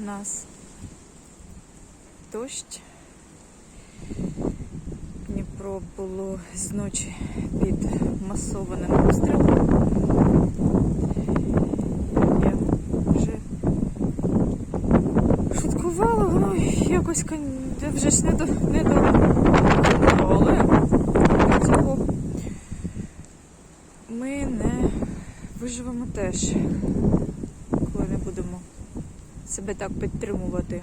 у нас дощ. Дніпро було зночі під масованим обстрілом. Я вже шуткувала, воно якось вже ж не до не до але цього ми не виживемо теж, себе так підтримувати.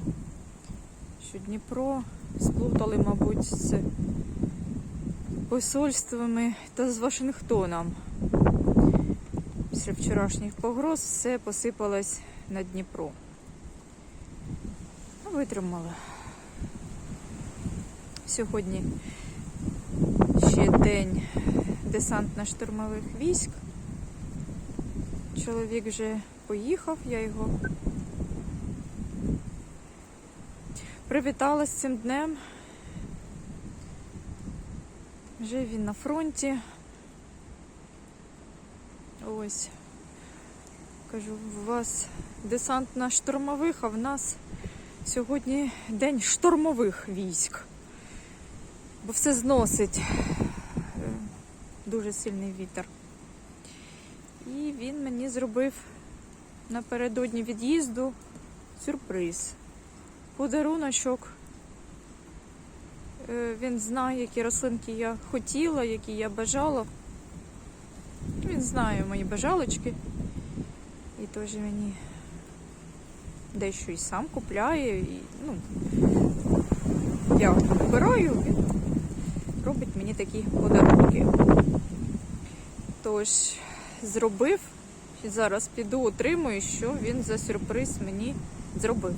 Що Дніпро сплутали, мабуть, з посольствами та з Вашингтоном. Після вчорашніх погроз все посипалось на Дніпро. Ну, Витримали. Сьогодні ще день десантно-штурмових військ. Чоловік вже поїхав, я його привітала з цим днем. Вже він на фронті. Ось. Кажу, у вас десантно-штурмових, а в нас сьогодні день штурмових військ. Бо все зносить. Е, Дуже сильний вітер. І він мені зробив напередодні від'їзду сюрприз. Подаруночок. Е, Він знає, які рослинки я хотіла, які я бажала. Він знає мої бажалочки. І теж мені дещо і сам купляє. І, ну, я вибираю, він робить мені такі подарунки. Тож, зробив, зараз піду отримую, що він за сюрприз мені зробив.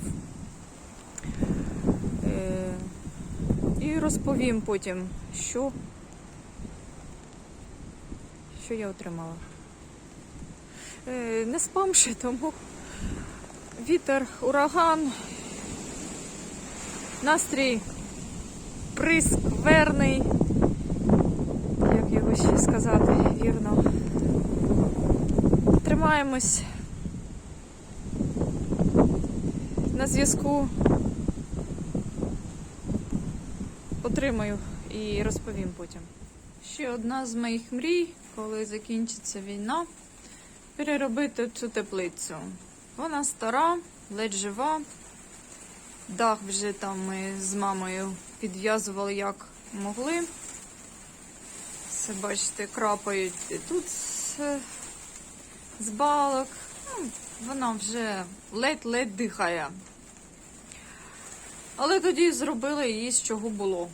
І розповім потім, що, що я отримала. Е, не спам ще, тому вітер, ураган, настрій прискверний, як його ще сказати вірно. Тримаємось на зв'язку. Отримаю і розповім потім. Ще одна з моїх мрій, коли закінчиться війна, переробити цю теплицю. Вона стара, ледь жива. Дах вже там ми з мамою підв'язували як могли. Все, бачите, крапають і тут з, балок. Ну, вона вже ледь-ледь дихає. Але тоді зробили її з чого було.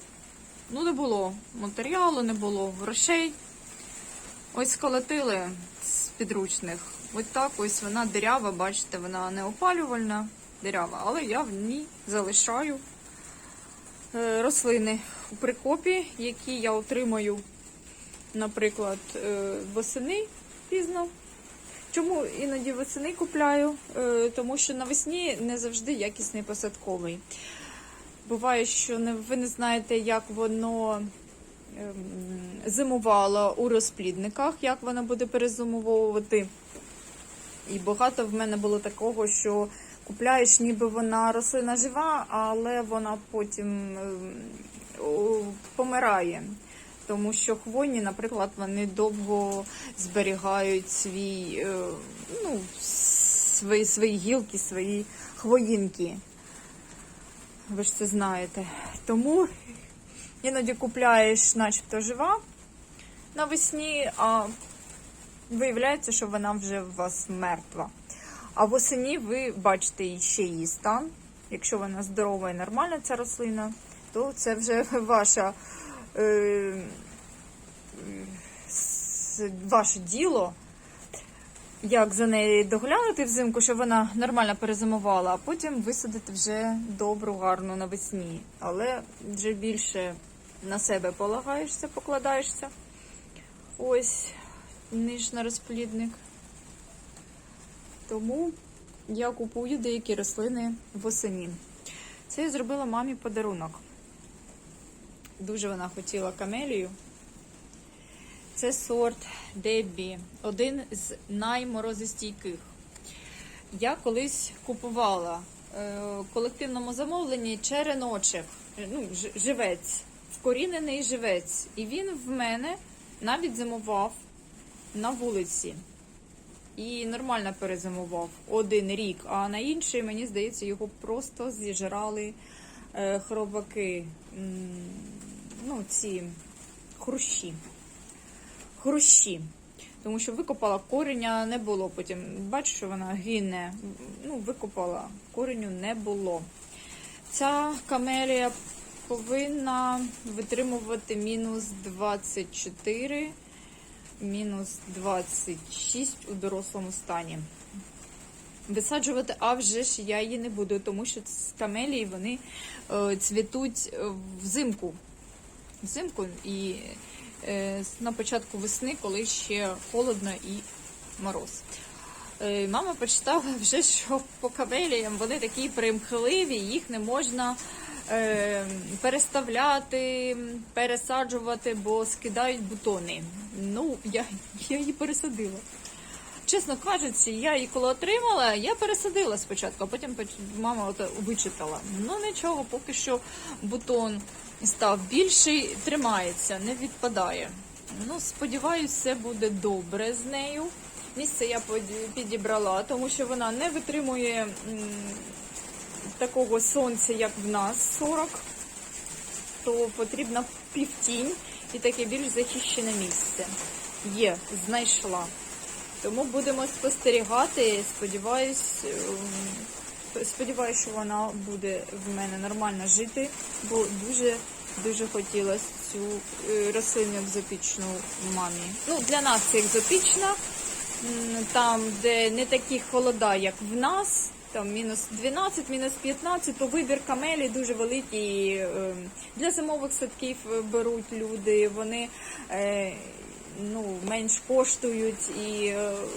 Ну, не було матеріалу, не було грошей. Ось сколотили з підручних. Ось так ось вона дирява, бачите, вона не опалювальна, дирява, але я в ній залишаю е, рослини у прикопі, які я отримаю, наприклад, е, восени пізно. Чому іноді восени купляю? Е, Тому що навесні не завжди якісний посадковий. Буває, що не, ви не знаєте, як воно ем, зимувало у розплідниках, як воно буде перезимовувати. І багато в мене було такого, що купляєш, ніби вона рослина жива, але вона потім ем, помирає. Тому що хвойні, наприклад, вони довго зберігають свій, е, ну, свої, свої гілки, свої хвоїнки. Ви ж це знаєте. Тому іноді купляєш, начебто жива навесні, а виявляється, що вона вже у вас мертва. А восені ви бачите ще її стан. Якщо вона здорова і нормальна, ця рослина, то це вже ваша, е, ваше діло. Як за нею доглянути взимку, щоб вона нормально перезимувала, а потім висадити вже добру, гарну навесні. Але вже більше на себе полагаєшся, покладаєшся. Ось, ніж на розплідник. Тому я купую деякі рослини восені. Це я зробила мамі подарунок. Дуже вона хотіла камелію. Це сорт Деббі, один з найморозостійких. Я колись купувала е, колективному замовленні череночок, ну, живець, вкорінений живець. І він в мене навіть зимував на вулиці. І нормально перезимував один рік, а на інший, мені здається, його просто зіжрали е, хробаки. Ну, ці хрущі. Хрущі. Тому що викопала кореня не було. Потім бачу, що вона гине. Ну, викопала, кореню не було. Ця камелія повинна витримувати мінус 24, мінус 26 у дорослому стані. Висаджувати, а вже ж я її не буду, тому що камелії вони е, цвітуть е, взимку. Взимку і на початку весни, коли ще холодно і мороз. Е, Мама почитала вже, що по камеліям вони такі примхливі, їх не можна е, переставляти, пересаджувати, бо скидають бутони. Ну, я, я її пересадила. Чесно кажучи, я її коли отримала, я пересадила спочатку, а потім мама от вичитала. Ну нічого, поки що бутон став більший, тримається, не відпадає. Ну, сподіваюся, все буде добре з нею. Місце я підібрала, тому що вона не витримує такого сонця, як в нас 40, то потрібна півтінь і таке більш захищене місце. Є, знайшла. Тому будемо спостерігати. Сподіваюсь, сподіваюсь, що вона буде в мене нормально жити, бо дуже дуже хотілося цю е, рослину екзотичну мамі. Ну, для нас це екзотична. Там, де не такі холода, як в нас, там мінус 12, мінус 15, то вибір камелі дуже великий. е, Для зимових садків е, беруть люди, вони ну, менш коштують і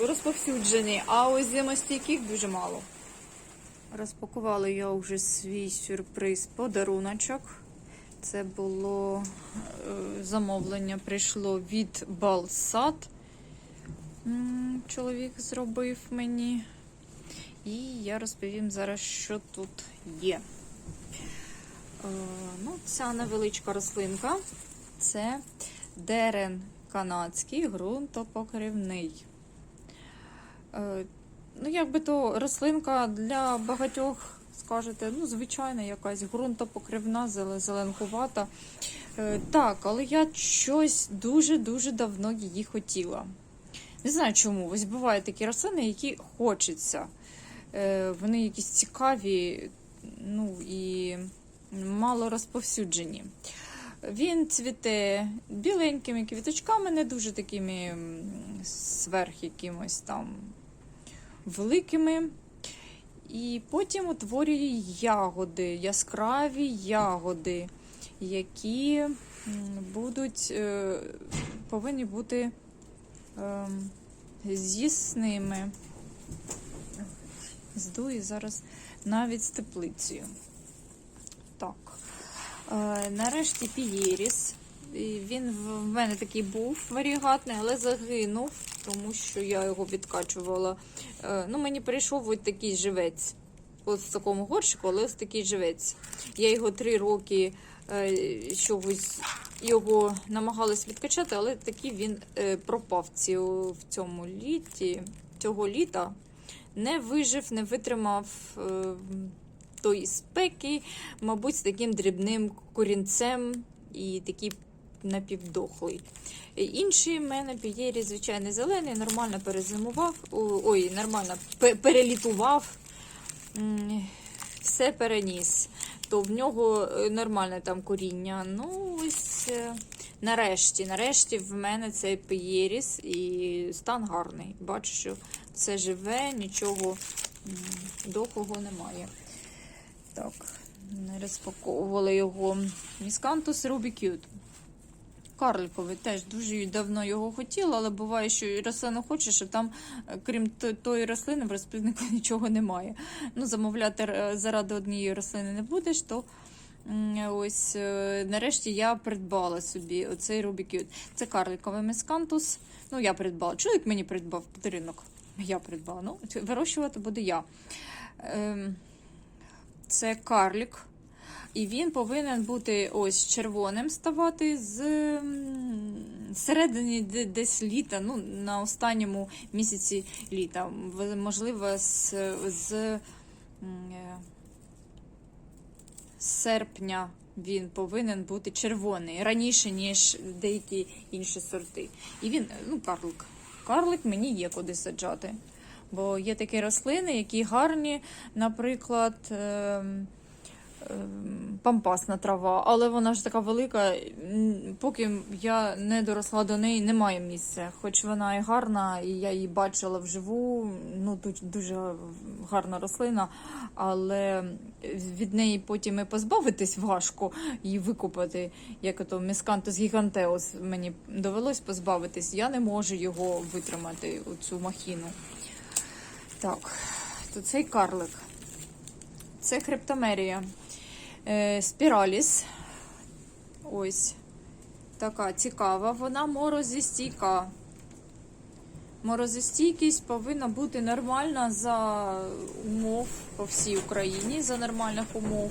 розповсюджені, а ось зимостійких дуже мало. Розпакувала я вже свій сюрприз подаруночок. Це було е, замовлення, прийшло від Балсат. М, Чоловік зробив мені. І я розповім зараз, що тут є. Е, ну, ця невеличка рослинка це дерен канадський ґрунтопокривний. Ну, якби то рослинка для багатьох, скажете, ну, звичайна якась ґрунтопокривна, зеле- зеленкувата. Е, так, але я щось дуже-дуже давно її хотіла. Не знаю чому. Ось бувають такі рослини, які хочеться. Е, вони якісь цікаві, ну і мало розповсюджені. Він цвіте біленькими квіточками, не дуже такими сверх якимось там великими. І потім утворює ягоди, яскраві ягоди, які будуть, е, повинні бути ем, з'їсними. Здую зараз навіть з теплицею. Так. Е, нарешті Пієріс. Він в мене такий був варігатний, але загинув, тому що я його відкачувала. Е, ну, мені прийшов ось такий живець. Ось в такому горщику, але ось такий живець. Я його три роки е, його намагалась відкачати, але такий він е, пропав в цьому літі, цього літа. Не вижив, не витримав тої спеки, мабуть, з таким дрібним корінцем і такий напівдохлий. Інший в мене пієрі, звичайно, зелений, нормально перезимував, ой, нормально перелітував, все переніс. То в нього е, нормальне там коріння. Ну, ось е, нарешті, нарешті в мене цей пієріс і стан гарний. Бачу, що все живе, нічого м, дохлого немає. Так, не розпаковували його. Міскантус Рубікют. Карликовий теж дуже давно його хотіла, але буває, що і рослину хочеш, а там, е, крім тої рослини, в розпліднику нічого немає. Ну, замовляти е, заради однієї рослини не будеш, то ось е, нарешті я придбала собі оцей Рубікют. Це карликовий міскантус. Ну, я придбала. Чоловік мені придбав подарунок. Я придбала. Ну, вирощувати буду я. Ем, Це карлік. І він повинен бути ось червоним ставати з середини десь літа, ну, на останньому місяці літа. Можливо, з, з е, серпня він повинен бути червоний раніше, ніж деякі інші сорти. І він, ну, карлик. Карлик мені є куди саджати. Бо є такі рослини, які гарні, наприклад, ем, пампасна трава, але вона ж така велика, поки я не доросла до неї, немає місця. Хоч вона і гарна, і я її бачила вживу, ну тут дуже гарна рослина, але від неї потім і позбавитись важко її викупати, як ото міскантус гігантеус мені довелось позбавитись. Я не можу його витримати, оцю махіну. Так, то цей карлик. Це хрептомерія. Е, спіраліс. Ось. Така цікава. Вона морозостійка. Морозостійкість повинна бути нормальна за умов по всій Україні, за нормальних умов.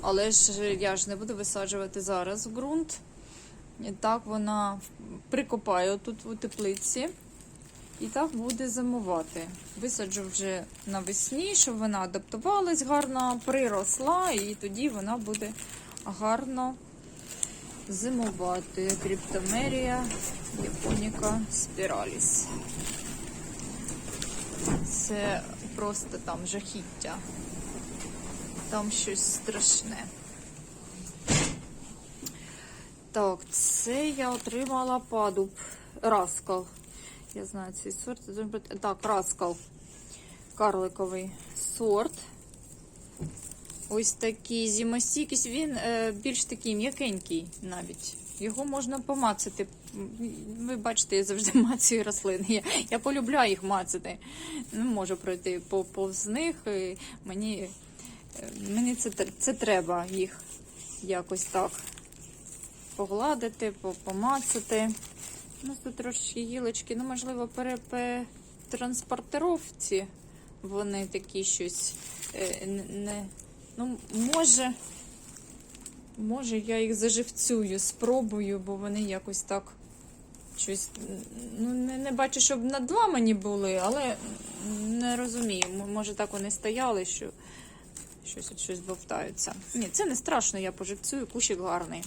Але ж я ж не буду висаджувати зараз в ґрунт. І так вона прикопає тут у теплиці. І так буде зимувати. Висаджу вже навесні, щоб вона адаптувалась гарно, приросла, і тоді вона буде гарно зимувати. Криптомерія, японіка, спіраліс. Це просто там жахіття. Там щось страшне. Так, це я отримала падуб. Раскал. Я знаю цей сорт. Так, раскал. Карликовий сорт. Ось такий зимостійкість. Він е, більш такий м'якенький навіть. Його можна помацати. Ви бачите, я завжди мацюю рослини. Я, я полюбляю їх мацати. Не можу пройти повз них. І мені е, мені це, це треба їх якось так погладити, помацати. У нас тут трошки гілочки, ну, можливо, по транспортировці вони такі щось е, не. Ну, може, може, я їх заживцюю, спробую, бо вони якось так щось. Ну, не, не бачу, щоб надламані були, але не розумію. Може, так вони стояли, що щось щось бовтаються. Ні, це не страшно, я поживцюю, кущик гарний.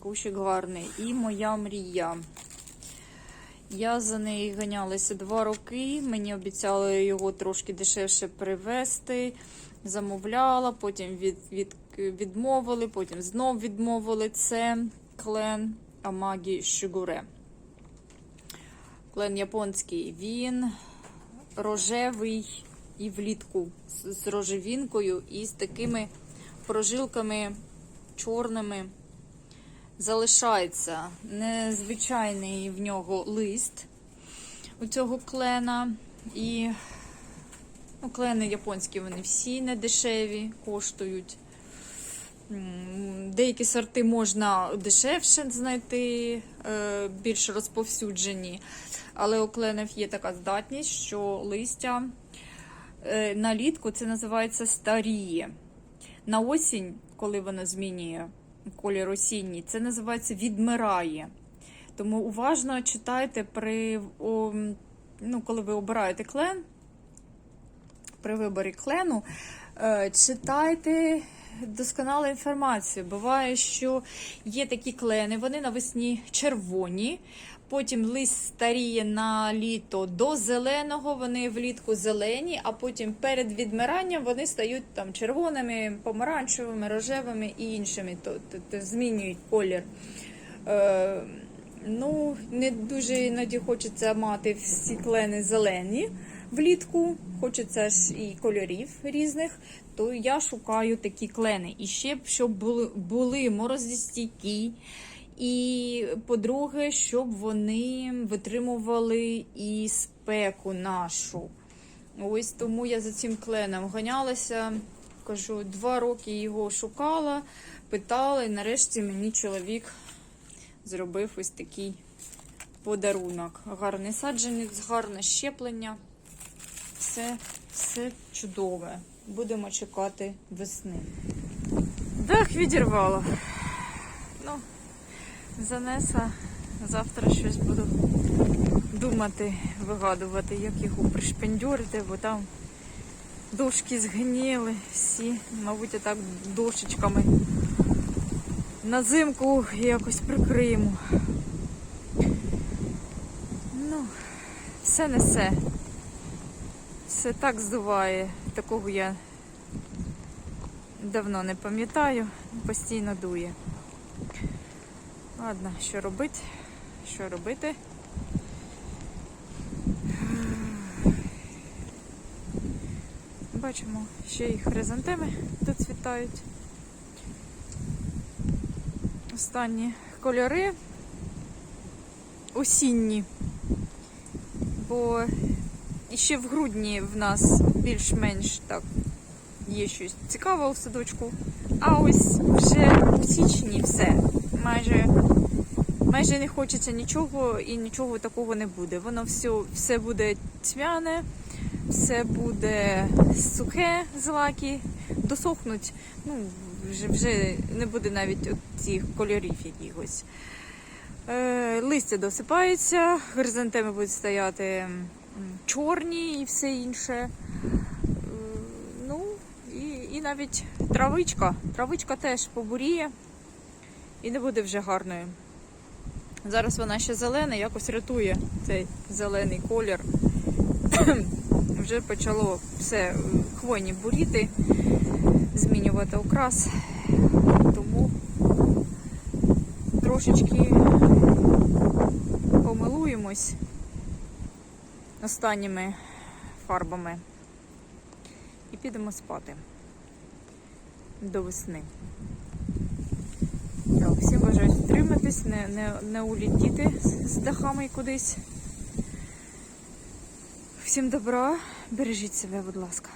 Кущик гарний. І моя мрія. Я за нею ганялася два роки. Мені обіцяли його трошки дешевше привезти. Замовляла, потім від, від, відмовили, потім знов відмовили. Це клен Амагі Шигуре. Клен японський. Він рожевий і влітку з, з рожевінкою і з такими прожилками чорними залишається незвичайний в нього лист у цього клена. І ну, клени японські вони всі не дешеві, коштують. Деякі сорти можна дешевше знайти, е, більш розповсюджені. Але у кленів є така здатність, що листя е, на літку це називається старіє. На осінь, коли воно змінює колір осінній, це називається відмирає. Тому уважно читайте при о, ну, коли ви обираєте клен, при виборі клену, е, читайте досконалу інформацію. Буває, що є такі клени, вони навесні червоні. Потім лист старіє на літо до зеленого, вони влітку зелені, а потім перед відмиранням вони стають там червоними, помаранчевими, рожевими і іншими, то, то, то змінюють колір. Е, ну, не дуже іноді хочеться мати всі клени зелені влітку, хочеться ж і кольорів різних, то я шукаю такі клени. І ще б, щоб були, були морозостійкі. І, по-друге, щоб вони витримували і спеку нашу. Ось тому я за цим кленом ганялася. Кажу, два роки його шукала, питала, і нарешті мені чоловік зробив ось такий подарунок. Гарний саджанець, гарне щеплення. Все, все чудове. Будемо чекати весни. Дах відірвало. Ну, занесла. Завтра щось буду думати, вигадувати, як його пришпендюрити, бо там дошки згніли всі, мабуть, отак дошечками. На зимку якось прикриємо. Ну, все несе. Все так здуває. Такого я давно не пам'ятаю, постійно дує. Ладно, що робити? Що робити? Бачимо, ще й хризантеми доцвітають. Останні кольори осінні. Бо ще в грудні в нас більш-менш так є щось цікаве у садочку. А ось вже в січні все. Майже, майже не хочеться нічого і нічого такого не буде. Воно все, все буде цвяне, все буде сухе, злаки, досохнуть. Ну, вже, вже не буде навіть от цих кольорів якихось. Е, листя досипається, хризантеми будуть стояти чорні і все інше. Е, ну, і, і навіть травичка. Травичка теж побуріє і не буде вже гарною. Зараз вона ще зелена, якось рятує цей зелений колір. вже почало все хвойні буріти, змінювати окрас. Тому трошечки помилуємось останніми фарбами і підемо спати до весни. Так, всім бажаю втриматись, не, не, не улітіти з дахами кудись. Всім добра, бережіть себе, будь ласка.